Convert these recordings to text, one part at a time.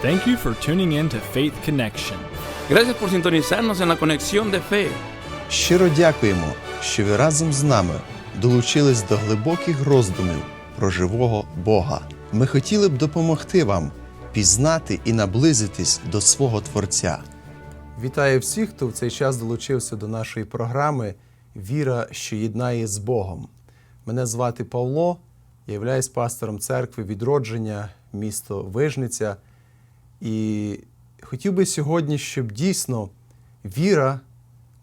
Thank you for tuning in to Faith Connection. Gracias por sintonizarnos en la conexión de fe. Щиро дякуємо, що ви разом з нами долучились до глибоких роздумів про живого Бога. Ми хотіли б допомогти вам пізнати і наблизитись до свого Творця. Вітаю всіх, хто в цей час долучився до нашої програми Віра, що єднає з Богом. Мене звати Павло, я являюсь пастором церкви відродження, місто Вижниця. І хотів би сьогодні, щоб дійсно віра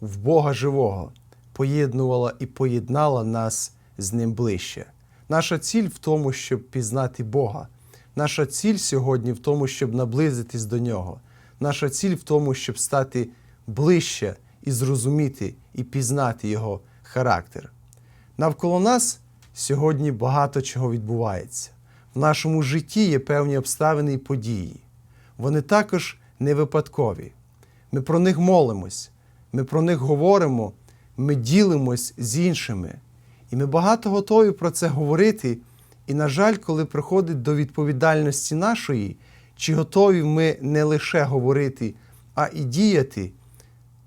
в Бога живого поєднувала і поєднала нас з ним ближче. Наша ціль в тому, щоб пізнати Бога. Наша ціль сьогодні в тому, щоб наблизитись до Нього. Наша ціль в тому, щоб стати ближче і зрозуміти і пізнати Його характер. Навколо нас сьогодні багато чого відбувається. В нашому житті є певні обставини і події. Вони також не випадкові. Ми про них молимось, ми про них говоримо, ми ділимось з іншими. І ми багато готові про це говорити. І, на жаль, коли приходить до відповідальності нашої, чи готові ми не лише говорити, а і діяти,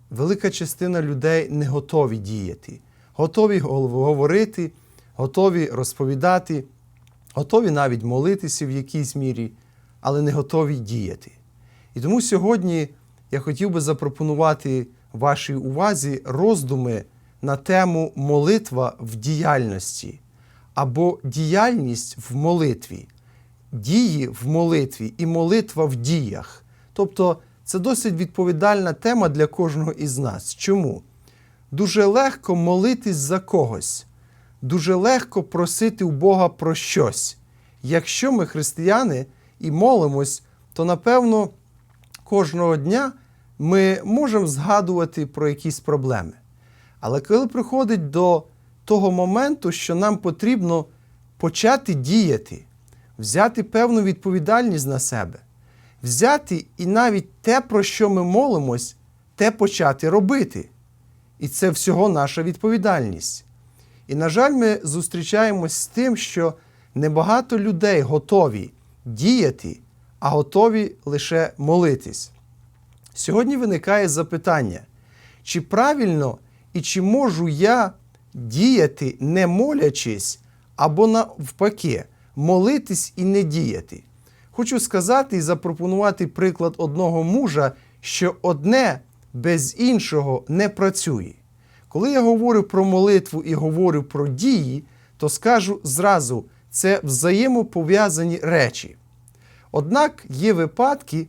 велика частина людей не готові діяти, готові говорити, готові розповідати, готові навіть молитися в якійсь мірі, але не готові діяти. І тому сьогодні я хотів би запропонувати вашій увазі роздуми на тему молитва в діяльності або діяльність в молитві, дії в молитві і молитва в діях. Тобто це досить відповідальна тема для кожного із нас. Чому? Дуже легко молитись за когось, дуже легко просити у Бога про щось. Якщо ми християни і молимось, то напевно кожного дня ми можемо згадувати про якісь проблеми. Але коли приходить до того моменту, що нам потрібно почати діяти, взяти певну відповідальність на себе, взяти і навіть те, про що ми молимось, те почати робити. І це всього наша відповідальність. І, на жаль, ми зустрічаємось з тим, що небагато людей готові діяти, а готові лише молитись. Сьогодні виникає запитання, чи правильно і чи можу я діяти, не молячись, або навпаки, молитись і не діяти. Хочу сказати і запропонувати приклад одного мужа, що одне без іншого не працює. Коли я говорю про молитву і говорю про дії, то скажу зразу, це взаємопов'язані речі. Однак є випадки,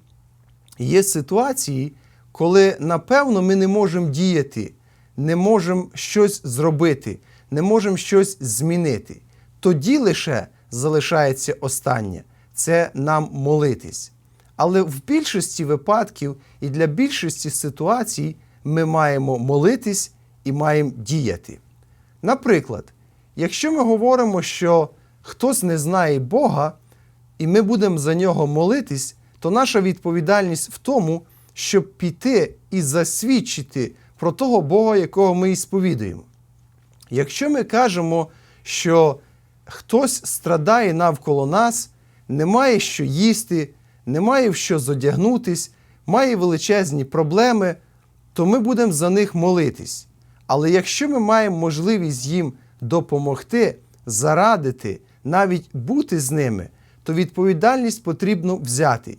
є ситуації, коли, напевно, ми не можемо діяти, не можемо щось зробити, не можемо щось змінити. Тоді лише залишається останнє це нам молитись. Але в більшості випадків і для більшості ситуацій ми маємо молитись і маємо діяти. Наприклад, якщо ми говоримо, що хтось не знає Бога, і ми будемо за нього молитись, то наша відповідальність в тому, щоб піти і засвідчити про того Бога, якого ми ісповідуємо. Якщо ми кажемо, що хтось страдає навколо нас, не має що їсти, не має в що зодягнутись, має величезні проблеми, то ми будемо за них молитись. Але якщо ми маємо можливість їм допомогти, зарадити, навіть бути з ними, то відповідальність потрібно взяти.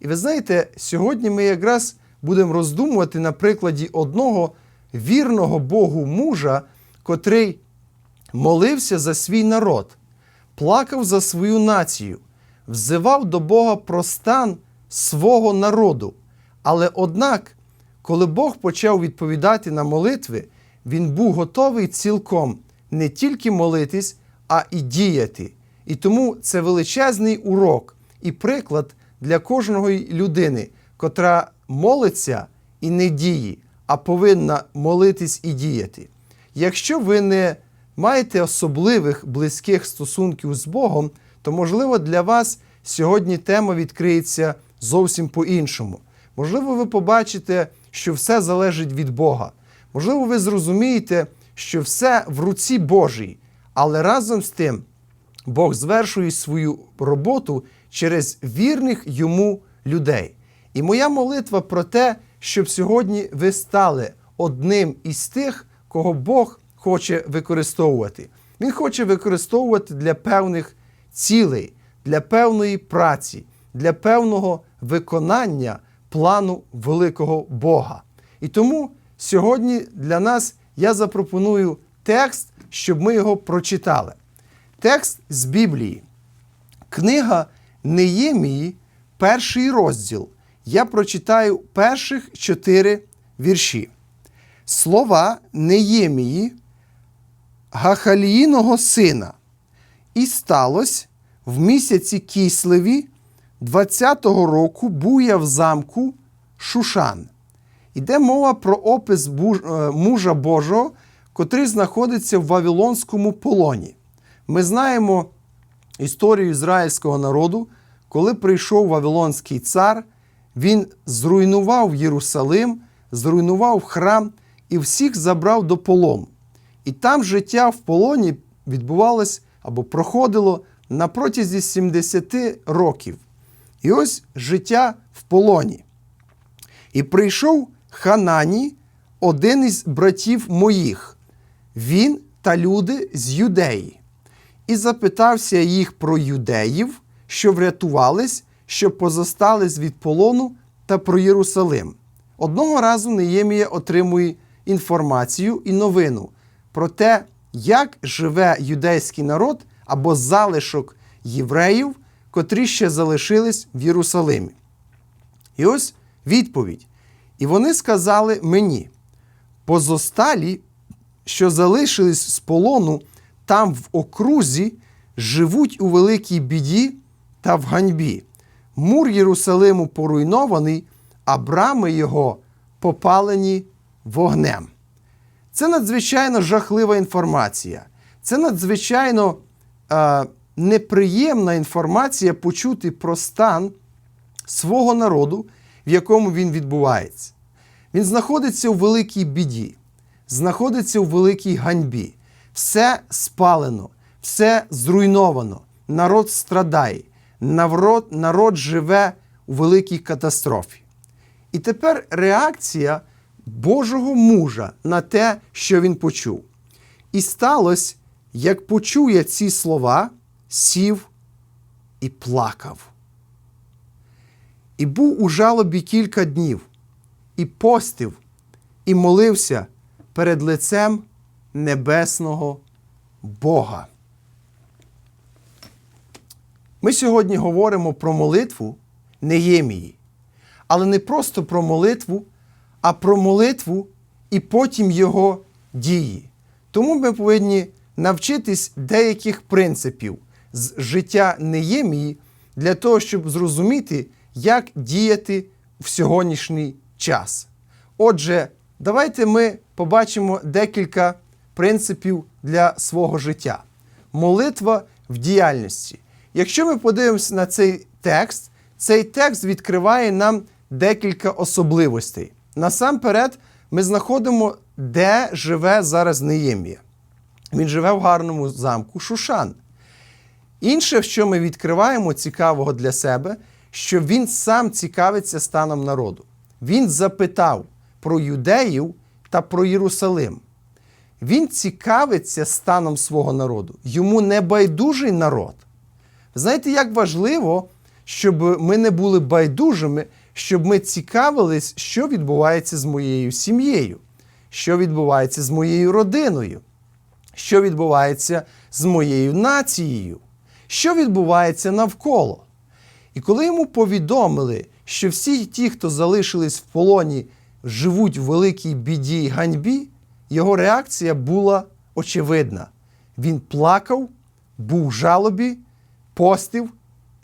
І ви знаєте, сьогодні ми якраз будемо роздумувати на прикладі одного вірного Богу мужа, котрий молився за свій народ, плакав за свою націю, взивав до Бога про стан свого народу. Але однак, коли Бог почав відповідати на молитви, він був готовий цілком не тільки молитись, а і діяти. І тому це величезний урок і приклад для кожної людини, котра молиться і не діє, а повинна молитись і діяти. Якщо ви не маєте особливих близьких стосунків з Богом, то, можливо, для вас сьогодні тема відкриється зовсім по-іншому. Можливо, ви побачите, що все залежить від Бога. Можливо, ви зрозумієте, що все в руці Божій, але разом з тим Бог звершує свою роботу через вірних йому людей. І моя молитва про те, щоб сьогодні ви стали одним із тих, кого Бог хоче використовувати. Він хоче використовувати для певних цілей, для певної праці, для певного виконання плану великого Бога. І тому сьогодні для нас я запропоную текст, щоб ми його прочитали. Текст з Біблії. Книга Неємії, перший розділ. Я прочитаю перших чотири вірші. Слова Неємії, Гахаліїного сина. І сталося в місяці Кислеві 20-го року був я в замку Шушан. Іде мова про опис е, мужа Божого, котрий знаходиться в Вавилонському полоні. Ми знаємо історію ізраїльського народу, коли прийшов Вавилонський цар, він зруйнував Єрусалим, зруйнував храм і всіх забрав до полону. І там життя в полоні відбувалось або проходило на протязі 70 років. І ось життя в полоні. І прийшов Ханані, один із братів моїх, він та люди з юдеї, і запитався їх про юдеїв, що врятувались, що позостались від полону та про Єрусалим. Одного разу Неємія отримує інформацію і новину про те, як живе юдейський народ або залишок євреїв, котрі ще залишились в Єрусалимі. І ось відповідь. І вони сказали мені: позосталі, що залишились з полону там в окрузі, живуть у великій біді та в ганьбі. Мур Єрусалиму поруйнований, а брами його попалені вогнем. Це надзвичайно жахлива інформація. Це надзвичайно е, неприємна інформація почути про стан свого народу, в якому він відбувається. Він знаходиться у великій біді, знаходиться у великій ганьбі. Все спалено, все зруйновано, народ страдає, народ, народ живе у великій катастрофі. І тепер реакція Божого мужа на те, що він почув. І сталося, як почув я ці слова, сів і плакав. І був у жалобі кілька днів, і постив, і молився перед лицем небесного Бога. Ми сьогодні говоримо про молитву Неємії, але не просто про молитву, а про молитву і потім його дії. Тому ми повинні навчитись деяких принципів з життя Неємії для того, щоб зрозуміти, як діяти в сьогоднішній час. Отже, давайте ми побачимо декілька принципів для свого життя. Молитва в діяльності. Якщо ми подивимося на цей текст, цей текст відкриває нам декілька особливостей. Насамперед, ми знаходимо, де живе зараз Неємія. Він живе в гарному замку Шушан. Інше, що ми відкриваємо цікавого для себе, що він сам цікавиться станом народу. Він запитав про юдеїв та про Єрусалим. Він цікавиться станом свого народу. Йому не байдужий народ. Знаєте, як важливо, щоб ми не були байдужими, щоб ми цікавились, що відбувається з моєю сім'єю, що відбувається з моєю родиною, що відбувається з моєю нацією, що відбувається навколо. І коли йому повідомили, що всі ті, хто залишились в полоні, живуть в великій біді й ганьбі, його реакція була очевидна. Він плакав, був в жалобі, постив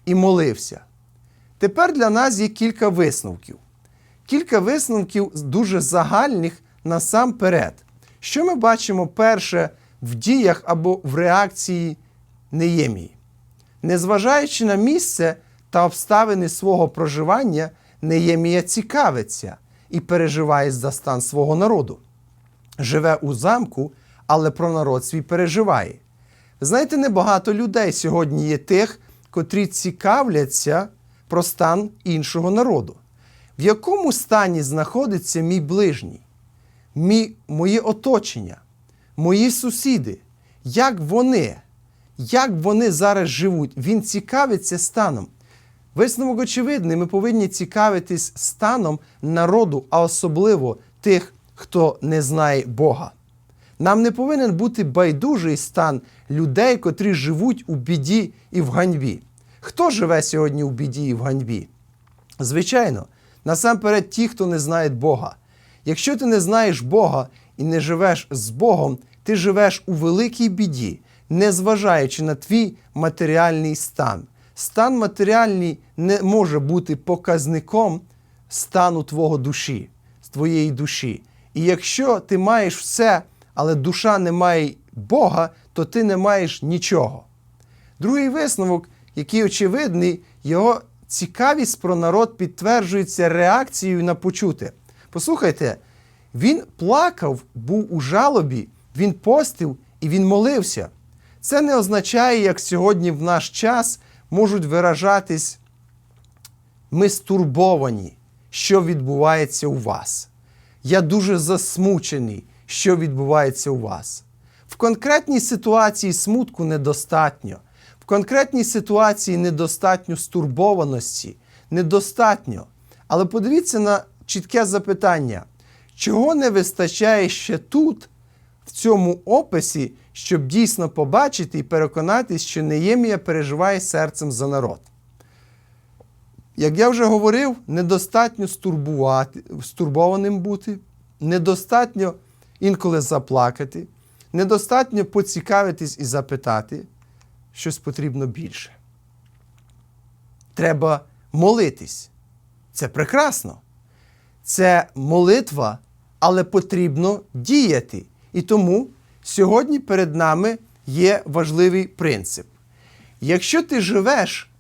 і молився. Тепер для нас є кілька висновків. Кілька висновків дуже загальних насамперед. Що ми бачимо перше в діях або в реакції Неємії? Незважаючи на місце та обставини свого проживання, Неємія цікавиться і переживає за стан свого народу. Живе у замку, але про народ свій переживає. Знаєте, небагато людей сьогодні є тих, котрі цікавляться про стан іншого народу. В якому стані знаходиться мій ближній, мій, моє оточення, мої сусіди, як вони, як вони зараз живуть? Він цікавиться станом. Висновок очевидний, ми повинні цікавитись станом народу, а особливо тих, хто не знає Бога. Нам не повинен бути байдужий стан людей, котрі живуть у біді і в ганьбі. Хто живе сьогодні у біді і в ганьбі? Звичайно, насамперед ті, хто не знає Бога. Якщо ти не знаєш Бога і не живеш з Богом, ти живеш у великій біді, незважаючи на твій матеріальний стан. Стан матеріальний не може бути показником стану твого душі, твоєї душі. І якщо ти маєш все, але душа не має Бога, то ти не маєш нічого. Другий висновок, який очевидний, його цікавість про народ підтверджується реакцією на почуте. Послухайте, він плакав, був у жалобі, він постив і він молився. Це не означає, як сьогодні в наш час можуть виражатись ми стурбовані, що відбувається у вас. Я дуже засмучений, що відбувається у вас. В конкретній ситуації смутку недостатньо. В конкретній ситуації недостатньо стурбованості, недостатньо. Але подивіться на чітке запитання, чого не вистачає ще тут, в цьому описі, щоб дійсно побачити і переконатись, що Неємія переживає серцем за народ. Як я вже говорив, недостатньо стурбувати, стурбованим бути, недостатньо інколи заплакати, недостатньо поцікавитись і запитати, щось потрібно більше. Треба молитись. Це прекрасно. Це молитва, але потрібно діяти. І тому сьогодні перед нами є важливий принцип. Якщо ти живеш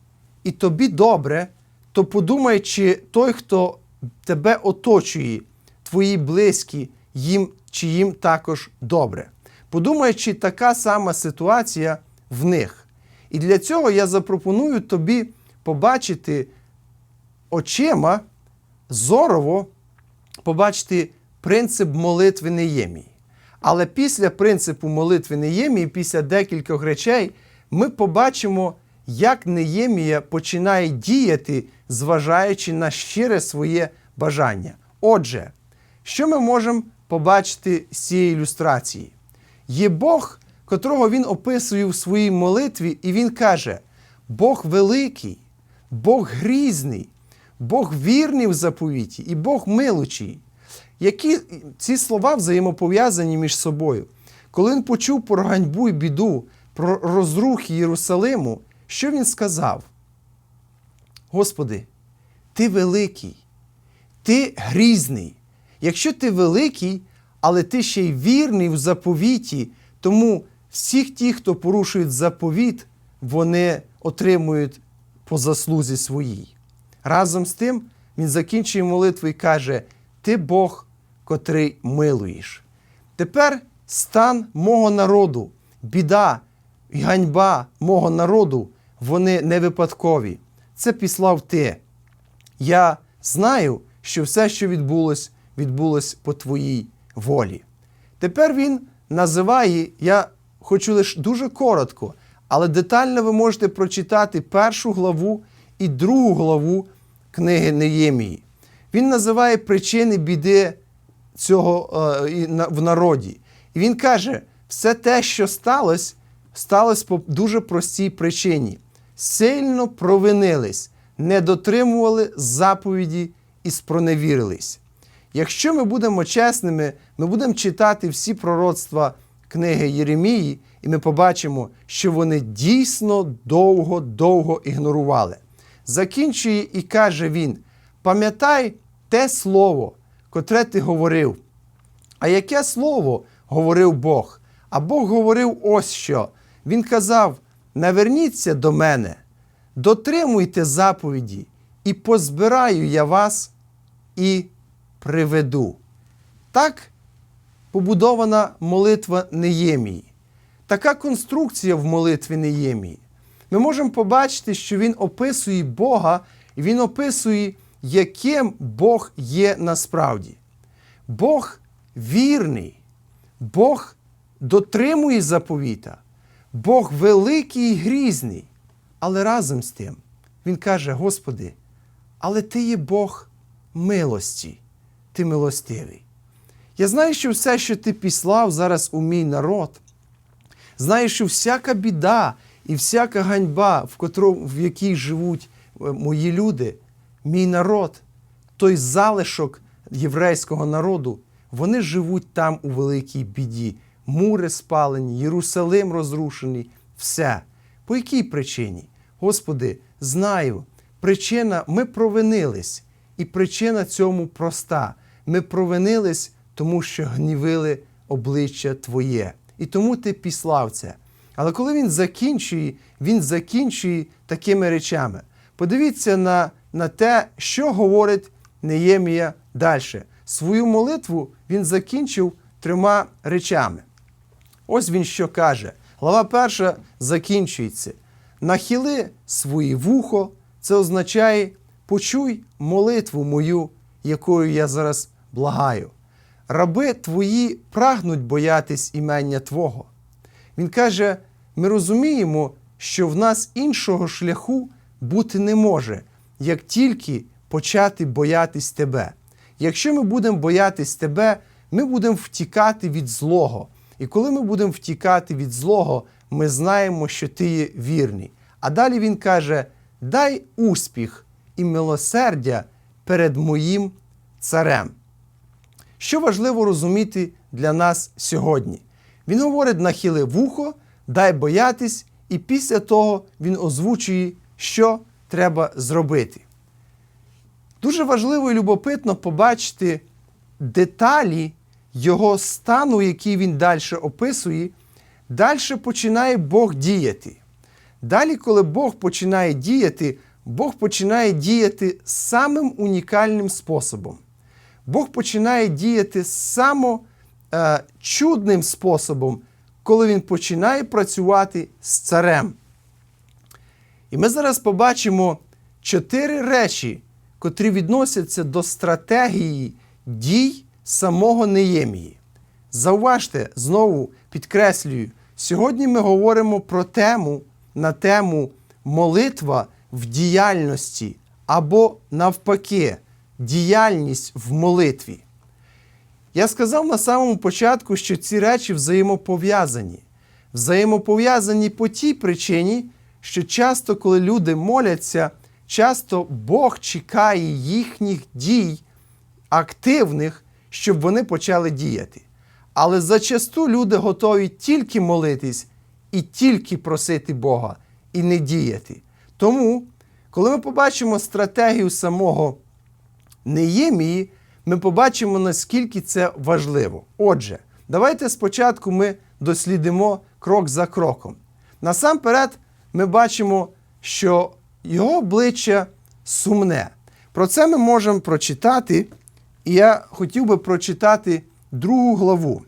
і тобі добре, то подумай, чи той, хто тебе оточує, твої близькі, їм чи їм також добре. Подумай, чи така сама ситуація в них. І для цього я запропоную тобі побачити очима зорово, побачити принцип молитви Неємії. Але після принципу молитви Неємії, після декількох речей, ми побачимо, як Неємія починає діяти, зважаючи на щире своє бажання. Отже, що ми можемо побачити з цієї ілюстрації? Є Бог, котрого він описує в своїй молитві, і він каже: Бог великий, Бог грізний, Бог вірний в заповіті і Бог милучий. Які ці слова взаємопов'язані між собою? Коли він почув про ганьбу і біду, про розрухи Єрусалиму, що він сказав? Господи, ти великий, ти грізний. Якщо ти великий, але ти ще й вірний в заповіті, тому всіх ті, хто порушують заповіт, вони отримують по заслузі своїй. Разом з тим, він закінчує молитву і каже: Ти Бог, котрий милуєш. Тепер стан мого народу, біда і ганьба мого народу, вони не випадкові. Це післав ти. Я знаю, що все, що відбулось, відбулось по твоїй волі. Тепер він називає, я хочу лише дуже коротко, але детально ви можете прочитати першу главу і другу главу книги Неємії. Він називає причини біди цього е, в народі. І він каже: все те, що сталося, сталося по дуже простій причині. Сильно провинились, не дотримували заповіді і спроневірились. Якщо ми будемо чесними, ми будемо читати всі пророцтва книги Єремії, і ми побачимо, що вони дійсно довго-довго ігнорували. Закінчує і каже він: пам'ятай те слово, котре ти говорив. А яке слово говорив Бог? А Бог говорив ось що. Він казав: наверніться до мене, дотримуйте заповіді, і позбираю я вас і приведу. Так побудована молитва Неємії. Така конструкція в молитві Неємії. Ми можемо побачити, що він описує Бога І він описує, яким Бог є насправді. Бог вірний, Бог дотримує заповіта, Бог великий і грізний. Але разом з тим Він каже: Господи, але Ти є Бог милості, Ти милостивий. Я знаю, що все, що ти післав зараз у мій народ, знаю, що всяка біда і всяка ганьба, в, котро, в якій живуть е, мої люди, мій народ, той залишок єврейського народу, вони живуть там у великій біді. Мури спалені, Єрусалим розрушений, все. По якій причині? Господи, знаю, причина ми провинились, і причина цьому проста. Ми провинились, тому що гнівили обличчя Твоє. І тому ти післав це. Але коли він закінчує, він закінчує такими речами. Подивіться на, на те, що говорить Неємія далі. Свою молитву він закінчив трьома речами. Ось він що каже. Глава перша закінчується. Нахили своє вухо, це означає почуй молитву мою, якою я зараз благаю. Раби твої прагнуть боятись імення Твого. Він каже: ми розуміємо, що в нас іншого шляху бути не може, як тільки почати боятись тебе. Якщо ми будемо боятись тебе, ми будемо втікати від злого. І коли ми будемо втікати від злого, ми знаємо, що ти є вірний. А далі він каже: дай успіх і милосердя перед моїм царем. Що важливо розуміти для нас сьогодні? Він говорить нахили вухо, дай боятись, і після того він озвучує, що треба зробити. Дуже важливо і любопитно побачити деталі його стану, який він далі описує. Далі починає Бог діяти. Далі, коли Бог починає діяти, Бог починає діяти самим унікальним способом. Бог починає діяти само е, чудним способом, коли він починає працювати з царем. І ми зараз побачимо чотири речі, котрі відносяться до стратегії дій самого Неємії. Зауважте, знову підкреслюю, сьогодні ми говоримо про тему на тему молитва в діяльності або навпаки, діяльність в молитві. Я сказав на самому початку, що ці речі взаємопов'язані. Взаємопов'язані по тій причині, що часто, коли люди моляться, часто Бог чекає їхніх дій активних, щоб вони почали діяти. Але зачасту люди готові тільки молитись і тільки просити Бога, і не діяти. Тому, коли ми побачимо стратегію самого Неємії, ми побачимо, наскільки це важливо. Отже, давайте спочатку ми дослідимо крок за кроком. Насамперед, ми бачимо, що його обличчя сумне. Про це ми можемо прочитати, і я хотів би прочитати другу главу.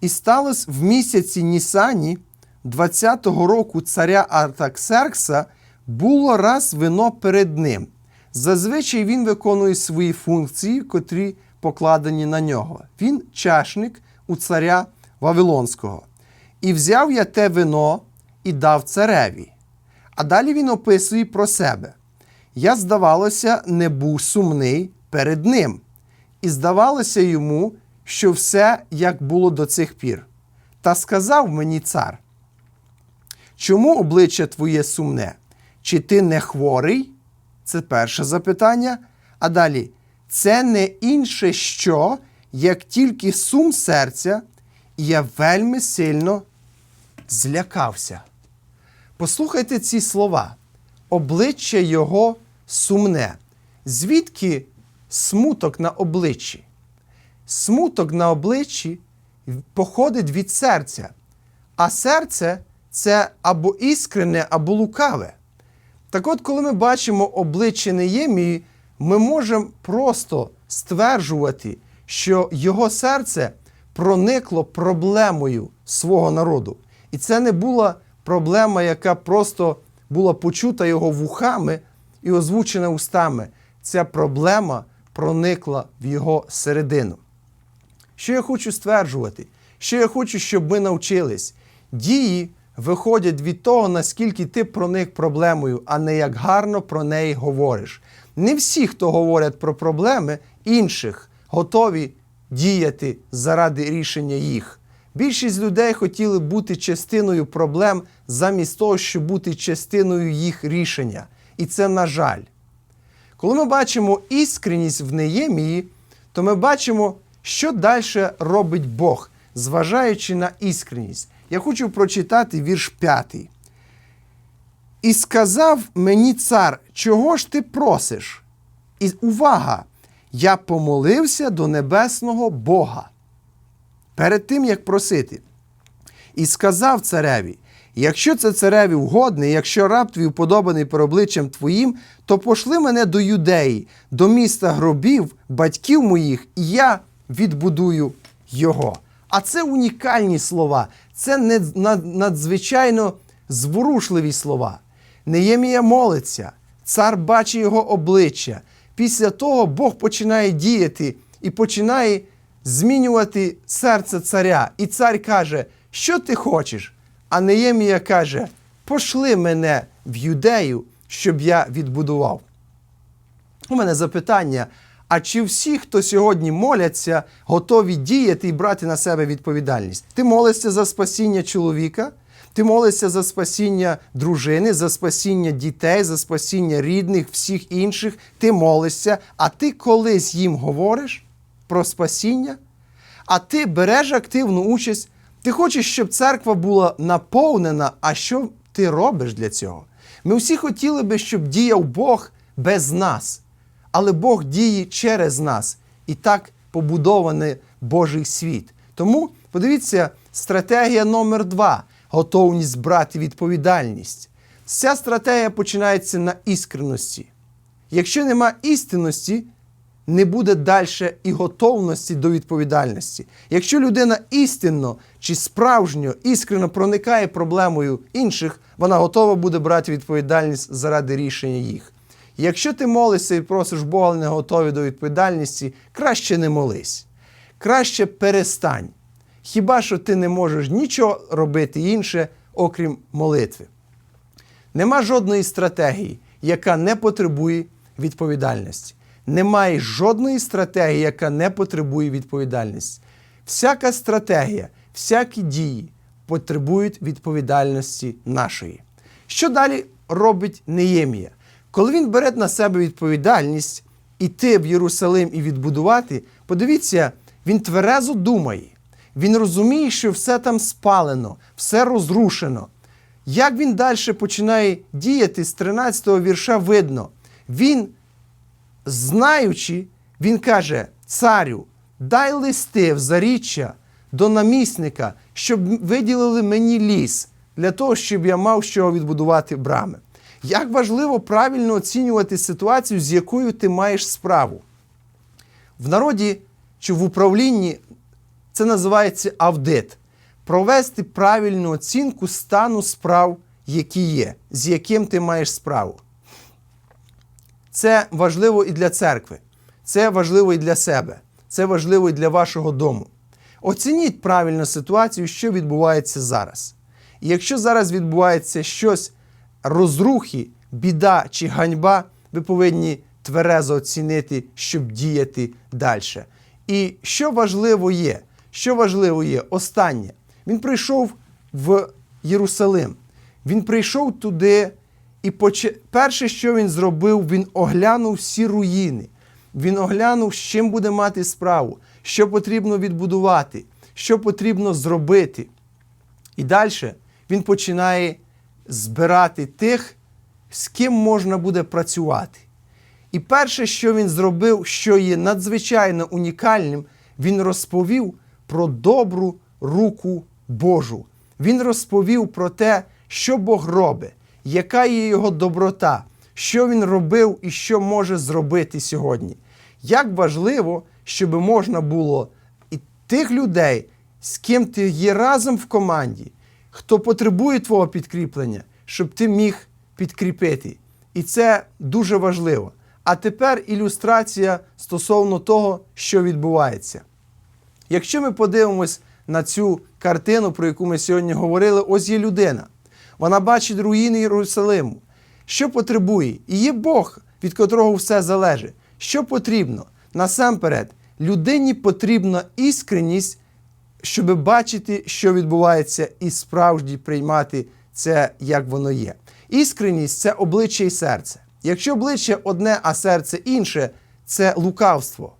І сталося в місяці Нісані 20-го року царя Артаксеркса було раз вино перед ним. Зазвичай він виконує свої функції, котрі покладені на нього. Він чашник у царя Вавилонського. І взяв я те вино і дав цареві. А далі він описує про себе. Я, здавалося, не був сумний перед ним, і здавалося йому, що все як було до цих пір. Та сказав мені цар, чому обличчя твоє сумне? Чи ти не хворий? Це перше запитання. А далі, це не інше що, як тільки сум серця, і я вельми сильно злякався. Послухайте ці слова. Обличчя його сумне. Звідки смуток на обличчі? Смуток на обличчі походить від серця, а серце це або іскрене, або лукаве. Так от, коли ми бачимо обличчя Неємії, ми можемо просто стверджувати, що його серце проникло проблемою свого народу. І це не була проблема, яка просто була почута його вухами, і озвучена устами, ця проблема проникла в його середину. Що я хочу стверджувати? Що я хочу, щоб ми навчились? Дії виходять від того, наскільки ти проник проблемою, а не як гарно про неї говориш. Не всі, хто говорять про проблеми інших, готові діяти заради рішення їх. Більшість людей хотіли бути частиною проблем замість того, щоб бути частиною їх рішення. І це на жаль. Коли ми бачимо іскреність в Неємії, то ми бачимо, що далі робить Бог, зважаючи на іскреність. Я хочу прочитати вірш 5. І сказав мені цар, чого ж ти просиш? І увага! Я помолився до небесного Бога. Перед тим, як просити. І сказав цареві: якщо це цареві вгодне, якщо раб твій уподобаний per обличчям твоїм, то пошли мене до юдеї, до міста гробів, батьків моїх, і я відбудую його. А це унікальні слова, це надзвичайно зворушливі слова. Неємія молиться, цар бачить його обличчя. Після того Бог починає діяти і починає змінювати серце царя. І цар каже, що ти хочеш? А Неємія каже: пошли мене в юдею, щоб я відбудував. У мене запитання: а чи всі, хто сьогодні моляться, готові діяти і брати на себе відповідальність? Ти молишся за спасіння чоловіка, ти молишся за спасіння дружини, за спасіння дітей, за спасіння рідних, всіх інших. Ти молишся, а ти колись їм говориш про спасіння, а ти береш активну участь. Ти хочеш, щоб церква була наповнена, а що ти робиш для цього? Ми всі хотіли би, щоб діяв Бог без нас, але Бог діє через нас. І так побудований Божий світ. Тому подивіться, стратегія номер два готовність брати відповідальність. Ця стратегія починається на іскреності. Якщо нема істинності, не буде далі і готовності до відповідальності. Якщо людина істинно чи справжньо, іскрено проникає проблемою інших, вона готова буде брати відповідальність заради рішення їх. Якщо ти молишся і просиш Бога, але не готовий до відповідальності, краще не молись. Краще перестань. Хіба що ти не можеш нічого робити інше, окрім молитви. Нема жодної стратегії, яка не потребує відповідальності. Немає жодної стратегії, яка не потребує відповідальності. Всяка стратегія, всякі дії потребують відповідальності нашої. Що далі робить Неємія? Коли він бере на себе відповідальність іти в Єрусалим і відбудувати, подивіться, він тверезо думає. Він розуміє, що все там спалено, все розрушено. Як він далі починає діяти з 13-го вірша видно, він, знаючи, він каже: Царю, дай листи в заріччя до намісника, щоб виділили мені ліс для того, щоб я мав чого відбудувати брами. Як важливо правильно оцінювати ситуацію, з якою ти маєш справу. В народі чи в управлінні це називається авдит. Провести правильну оцінку стану справ, які є, з яким ти маєш справу. Це важливо і для церкви, це важливо і для себе, це важливо і для вашого дому. Оцініть правильно ситуацію, що відбувається зараз. І якщо зараз відбувається щось розрухи, біда чи ганьба, ви повинні тверезо оцінити, щоб діяти далі. І що важливо є? Що важливо є? Останнє. Він прийшов в Єрусалим. Він прийшов туди, і поч... перше, що він зробив, він оглянув всі руїни. Він оглянув, з чим буде мати справу, що потрібно відбудувати, що потрібно зробити. І далі він починає збирати тих, з ким можна буде працювати. І перше, що він зробив, що є надзвичайно унікальним, він розповів про добру руку Божу. Він розповів про те, що Бог робить, яка є його доброта, що він робив і що може зробити сьогодні. Як важливо, щоб можна було і тих людей, з ким ти є разом в команді, хто потребує твого підкріплення, щоб ти міг підкріпити. І це дуже важливо. А тепер ілюстрація стосовно того, що відбувається. Якщо ми подивимось на цю картину, про яку ми сьогодні говорили, ось є людина. Вона бачить руїни Єрусалиму. Що потребує? І є Бог, від котрого все залежить. Що потрібно? Насамперед, людині потрібна іскреність, щоб бачити, що відбувається, і справді приймати це, як воно є. Іскреність це обличчя і серце. Якщо обличчя одне, а серце інше, це лукавство.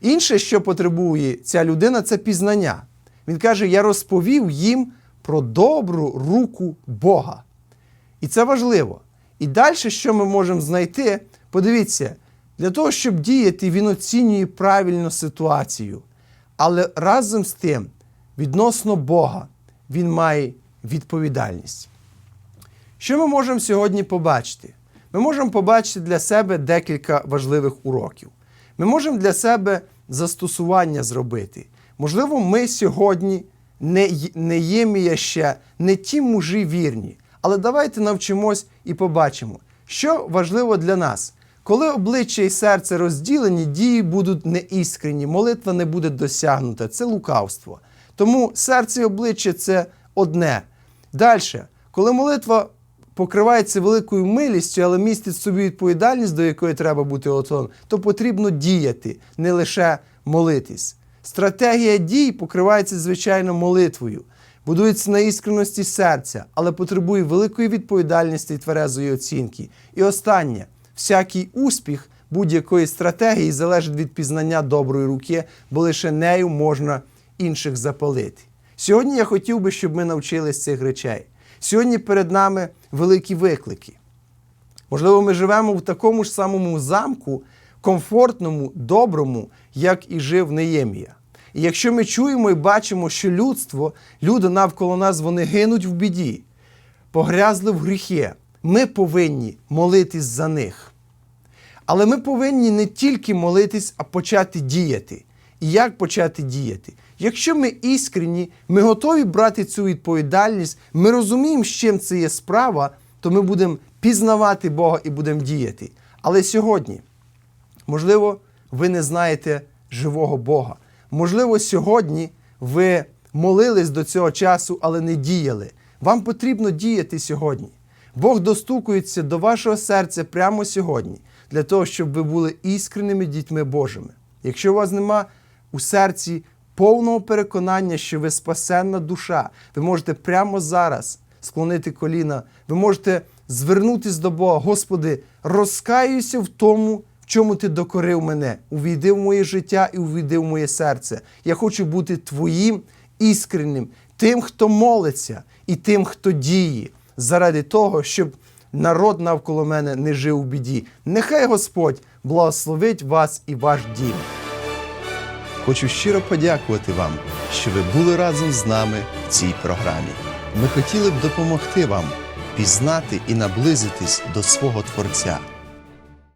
Інше, що потребує ця людина, це пізнання. Він каже: Я розповів їм про добру руку Бога. І це важливо. І далі, що ми можемо знайти, подивіться, для того, щоб діяти, він оцінює правильну ситуацію. Але разом з тим, відносно Бога, він має відповідальність. Що ми можемо сьогодні побачити? Ми можемо побачити для себе декілька важливих уроків. Ми можемо для себе застосування зробити. Можливо, ми сьогодні не, й- не є ще не ті мужі вірні, але давайте навчимось і побачимо, що важливо для нас. Коли обличчя і серце розділені, дії будуть неіскренні, молитва не буде досягнута, це лукавство. Тому серце і обличчя це одне. Далі, коли молитва покривається великою милістю, але містить собі відповідальність, до якої треба бути готовим, то потрібно діяти, не лише молитись. Стратегія дій покривається, звичайно, молитвою, будується на іскреності серця, але потребує великої відповідальності і тверезої оцінки. І останнє, всякий успіх будь-якої стратегії залежить від пізнання доброї руки, бо лише нею можна інших запалити. Сьогодні я хотів би, щоб ми навчились цих речей. Сьогодні перед нами великі виклики. Можливо, ми живемо в такому ж самому замку, комфортному, доброму, як і жив Неємія. І якщо ми чуємо і бачимо, що людство, люди навколо нас, вони гинуть в біді, погрязли в гріхи, ми повинні молитись за них. Але ми повинні не тільки молитись, а почати діяти. І як почати діяти? Якщо ми іскренні, ми готові брати цю відповідальність, ми розуміємо, з чим це є справа, то ми будемо пізнавати Бога і будемо діяти. Але сьогодні, можливо, ви не знаєте живого Бога. Можливо, сьогодні ви молились до цього часу, але не діяли. Вам потрібно діяти сьогодні. Бог достукується до вашого серця прямо сьогодні, для того, щоб ви були іскренними дітьми Божими. Якщо у вас нема у серці повного переконання, що ви спасенна душа, ви можете прямо зараз склонити коліна, ви можете звернутися до Бога, Господи, розкаюся в тому, чому ти докорив мене. Увійди в моє життя і увійди в моє серце. Я хочу бути твоїм іскренним, тим, хто молиться, і тим, хто діє, заради того, щоб народ навколо мене не жив у біді. Нехай Господь благословить вас і ваш дім. Хочу щиро подякувати вам, що ви були разом з нами в цій програмі. Ми хотіли б допомогти вам пізнати і наблизитись до свого Творця.